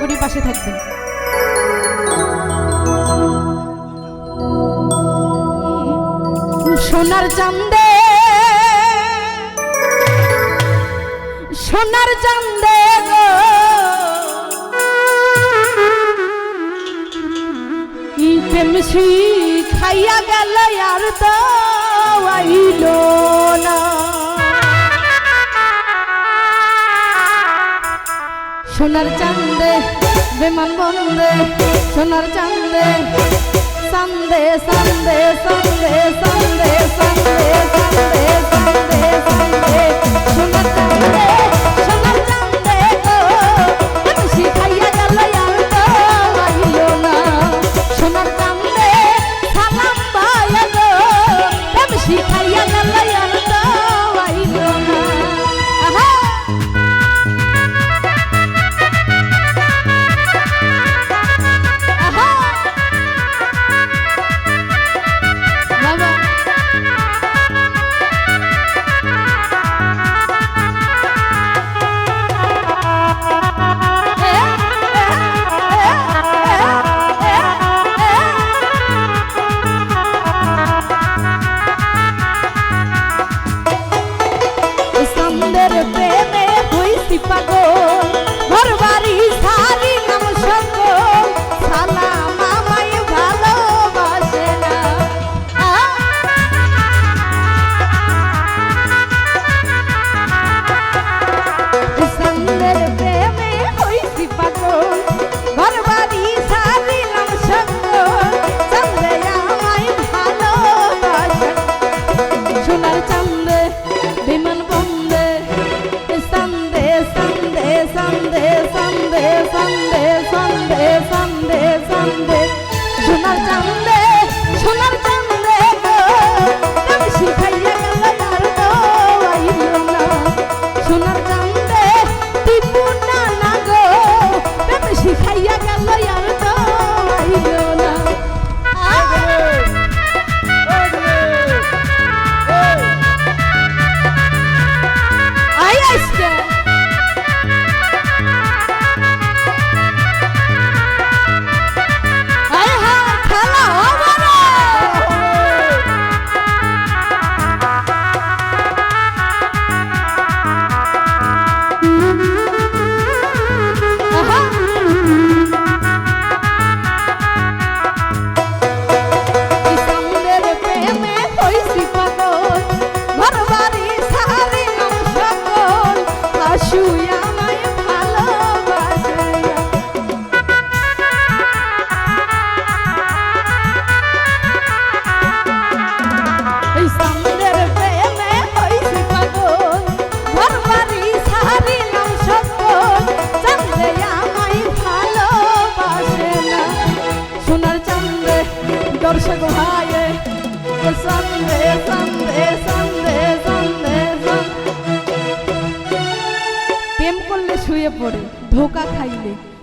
করি পাশে থাকবেন। সোনার চান্দে সোনার চান্দে প্রেম খাইয়া গেল আর তো আইল না। সোনার চান্দে বিমান বন্দে সোনার চান্দে সন্দে সন্দে সন্দে সন্দে সন্দে সন্দে সন্দে সন্দে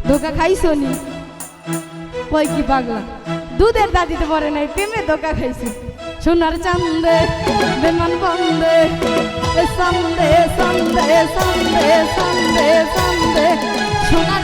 ধোকা খাইছো নি? কই কি পাগলা? দুধের দাদিতে পরে নাই, প্রেমে ধোকা খাইছি। সোনার চান্দে, বেমান বন্দে সন্দে সন্দে সন্দে সন্দে সন্দে সোনার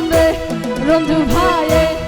বন্ধু ভাইয়ে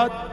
আইলো না ধন্যবাদ